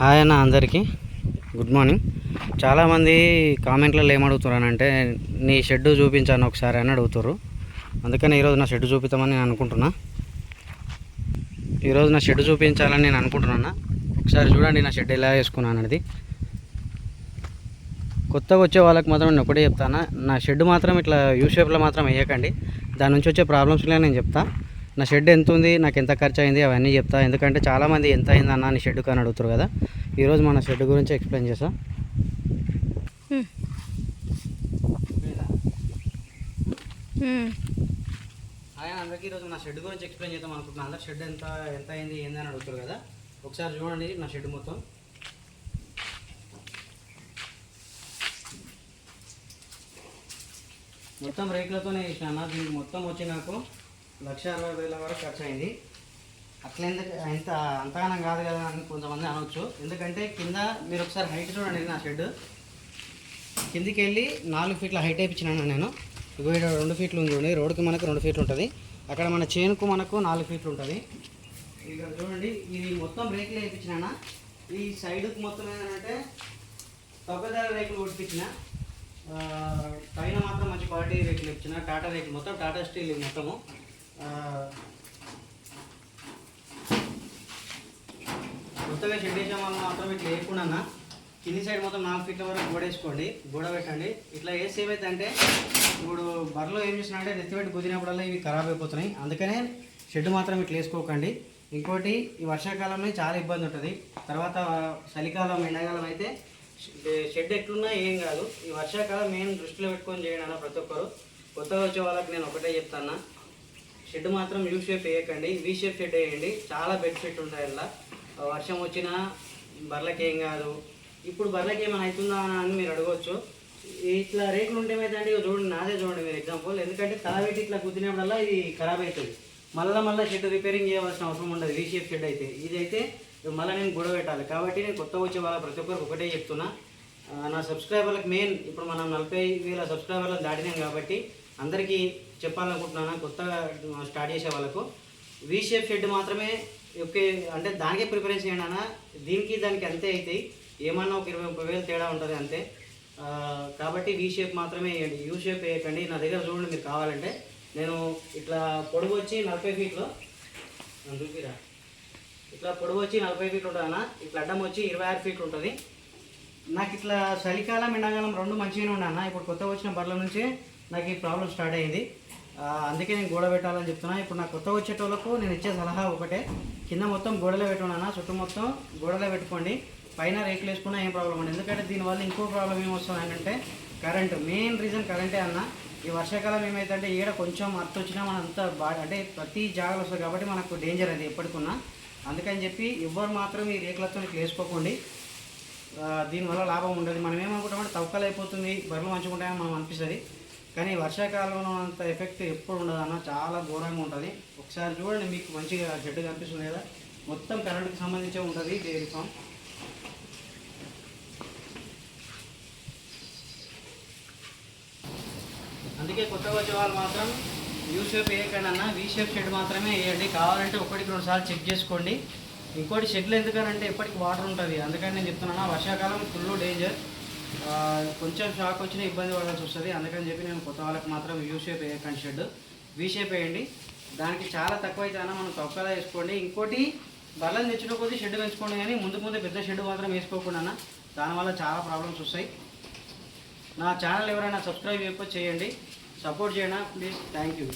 Hi అన్న అందరికీ. Good morning. చాలామంది కామెంట్లలో ఏమడుగుతున్నానంటే నీ షెడ్ చూపించాను ఒకసారి అని అడుగుతారు అందుకని ఈరోజు నా షెడ్ చూపిస్తామని నేను అనుకుంటున్నా. ఈరోజు నా షెడ్ చూపించాలని నేను అనుకుంటున్నా ఒకసారి చూడండి నా షెడ్ ఎలా వేసుకున్నాను అనేది కొత్తగా వచ్చే వాళ్ళకి మాత్రం నేను ఒకటే చెప్తాను. నా షెడ్ మాత్రం ఇట్లా యూ షేప్లో మాత్రం వేయకండి. దాని నుంచి వచ్చే ప్రాబ్లమ్స్లో నేను చెప్తాను నా షెడ్ ఎంత ఉంది నాకు ఎంత ఖర్చు అయింది అవన్నీ చెప్తా. ఎందుకంటే చాలామంది ఎంత అయింది అన్న నీ షెడ్ కానీ అడుగుతారు కదా. ఈరోజు మన షెడ్ గురించి ఎక్స్ప్లెయిన్ చేస్తా. ఆయన అందరికీ ఈరోజు నా షెడ్ గురించి ఎక్స్ప్లెయిన్ చేద్దాం అనుకుంటున్నాను అందరు షెడ్ ఎంత ఎంత అయింది ఏంది అని అడుగుతారు కదా. ఒకసారి చూడండి నా షెడ్ మొత్తం. మొత్తం రేకులతోనే వేసిన దీనికి మొత్తం వచ్చి నాకు లక్ష అరవై వేల వరకు ఖర్చు అయింది అట్లా ఎందుకు ఇంత అంతగానం కాదు కదా అని కొంతమంది అనవచ్చు ఎందుకంటే కింద మీరు ఒకసారి హైట్ చూడండి నా షెడ్ కిందికి వెళ్ళి నాలుగు ఫీట్ల హైట్ వేయించినాను నేను. ఇగో రెండు ఫీట్లు ఉంది చూడండి. రోడ్కి మనకు రెండు ఫీట్లు ఉంటుంది. అక్కడ మన చేనుకు మనకు నాలుగు ఫీట్లు ఉంటుంది. ఇక్కడ చూడండి ఇది మొత్తం రేకులు వేయించినా ఈ సైడ్కు మొత్తం ఏంటంటే తొక్కదార రేకులు కొట్టించిన. పైన మాత్రం మంచి క్వాలిటీ రేకులు ఇచ్చిన టాటా రేకులు. మొత్తం టాటా స్టీల్ మొత్తము. కొత్తగా షెడ్ వేసిన వాళ్ళు మాత్రం ఇట్లా వేయకుండా కింది సైడ్ మొత్తం నాలుగు ఫీట్ల వరకు గోడ వేసుకోండి. గోడ పెట్టండి. ఇట్లా వేసి ఏమైందంటే ఇప్పుడు బర్రెలో ఏం చేసినా అంటే నెత్తిపెట్టి కుదిరినప్పుడల్లా ఇవి ఖరాబ్ అయిపోతున్నాయి. అందుకనే షెడ్ మాత్రం ఇట్లా వేసుకోకండి. ఇంకోటి ఈ వర్షాకాలంలో చాలా ఇబ్బంది ఉంటుంది. తర్వాత చలికాలం ఎండాకాలం అయితే షెడ్ ఎట్లున్నా ఏం కాదు. ఈ వర్షాకాలం మెయిన్ దృష్టిలో పెట్టుకొని చేయండి ప్రతి ఒక్కరు. కొత్తగా వచ్చే వాళ్ళకి నేను ఒకటే చెప్తాను షెడ్ మాత్రం యూ షేప్ వేయకండి వీ షేప్ షెడ్ వేయండి. చాలా బెనిఫిట్ ఉంటాయి అలా వర్షం వచ్చినా బర్రెలకి ఏం కాదు. ఇప్పుడు బర్రెలకి ఏమైనా అవుతుందా అని మీరు అడగవచ్చు ఇట్లా రేకులు ఉంటే ఏమైందంటే చూడండి నాదే చూడండి మీరు ఎగ్జాంపుల్ ఎందుకంటే తల పెట్టి ఇట్లా కుదిరినప్పుడల్లా ఇది ఖరాబ్ అవుతుంది. మళ్ళీ మళ్ళీ షెడ్ రిపేరింగ్ చేయవలసిన అవసరం ఉండదు. వీ షేప్ షెడ్ అయితే. ఇది అయితే మళ్ళీ నేను గొడవ పెట్టాలి. కాబట్టి నేను కొత్త వచ్చే వాళ్ళ ప్రతి ఒక్కరికి ఒకటే చెప్తున్నా. నా సబ్స్క్రైబర్లకు మెయిన్ ఇప్పుడు మనం నలభై వేల సబ్స్క్రైబర్లను దాటినాం కాబట్టి అందరికీ చెప్పాలనుకుంటున్నాను కొత్తగా స్టార్ట్ చేసే వాళ్ళకు. వి షేప్ షెడ్ మాత్రమే ఒకే అంటే దానికే ప్రిపరేషన్ చేయండి అన్న దీనికి దానికి అంతే అవుతాయి ఏమన్నా ఒక ఇరవై ముప్పై వేలు తేడా ఉంటుంది అంతే. కాబట్టి వీ షేప్ మాత్రమే వేయండి. యూ షేప్ వేయకండి. నా దగ్గర చూడండి మీరు కావాలంటే. నేను ఇట్లా పొడుగు వచ్చి నలభై ఫీట్లు చూపిరా ఇట్లా పొడుగు వచ్చి నలభై ఫీట్లు ఉంటుంది అన్న ఇట్లా అడ్డం వచ్చి ఇరవై ఆరు ఫీట్లు ఉంటుంది. నాకు ఇట్లా చలికాలం ఎండాకాలం రెండు మంచిగానే ఉన్నాయి ఇప్పుడు కొత్త వచ్చిన బర్ల నుంచి నాకు ఈ ప్రాబ్లం స్టార్ట్ అయింది అందుకే నేను గోడ పెట్టాలని చెప్తున్నా. ఇప్పుడు నాకు కొత్త వచ్చేటోళ్ళకు నేను ఇచ్చే సలహా ఒకటే. కింద మొత్తం గోడలో పెట్టుకున్నా చుట్టూ మొత్తం గోడలో పెట్టుకోండి. పైన రేకులు వేసుకున్నా ఏం ప్రాబ్లం ఉండదు. ఎందుకంటే దీనివల్ల ఇంకో ప్రాబ్లం ఏమొస్తుంది అంటే కరెంట్. మెయిన్ రీజన్ కరెంటే అన్న. ఈ వర్షాకాలం ఏమైతే ఈడ కొంచెం అర్థ వచ్చినా మన అంత బాగా అంటే ప్రతి జాగ్రత్త వస్తుంది కాబట్టి మనకు డేంజర్ అది ఎప్పటికున్నా. అందుకని చెప్పి ఎవ్వరు మాత్రం ఈ రేకులతో వేసుకోకండి. దీనివల్ల లాభం ఉండదు. మనం ఏమనుకుంటామంటే తవ్వకాలు అయిపోతుంది. బర్రెలు మంచిగా ఉంటాయని మనం అనిపిస్తుంది. కానీ వర్షాకాలంలో అంత ఎఫెక్ట్ ఎప్పుడు ఉండదు అన్న చాలా ఘోరంగా ఉంటుంది. ఒకసారి చూడండి మీకు మంచిగా షెడ్ కనిపిస్తుంది కదా. మొత్తం కరెంటుకి సంబంధించే ఉంటుంది డైరీ ఫామ్? అందుకే కొత్తగా వచ్చే వాళ్ళు మాత్రం యూ షేప్ వేయకండి అన్న. వీ షేప్ షెడ్ మాత్రమే వేయండి. కావాలంటే ఒకటికి రెండు సార్లు చెక్ చేసుకోండి. ఇంకోటి షెడ్లు ఎందుకనంటే ఎప్పటికి వాటర్ ఉంటుంది. అందుకని నేను చెప్తున్నాను వర్షాకాలం ఫుల్ డేంజర్. కొంచెం షాక్ వచ్చినా ఇబ్బంది పడాల్సి వస్తుంది. అందుకని చెప్పి నేను కొత్త వాళ్ళకి మాత్రం యూ షేప్ వేయకండి షెడ్ వీ షేప్ వేయండి. దానికి చాలా తక్కువ అయితే మనం తక్కువగా వేసుకోండి. ఇంకోటి బలం తెచ్చిన కొద్దీ షెడ్ పెంచుకోండి కానీ ముందు ముందు పెద్ద షెడ్ మాత్రం వేసుకోకుండా అన్న దానివల్ల చాలా ప్రాబ్లమ్స్ వస్తాయి. నా ఛానల్ ఎవరైనా సబ్స్క్రైబ్ చేయకపోతే చేయండి. సపోర్ట్ చేయనా ప్లీజ్ థ్యాంక్ యూ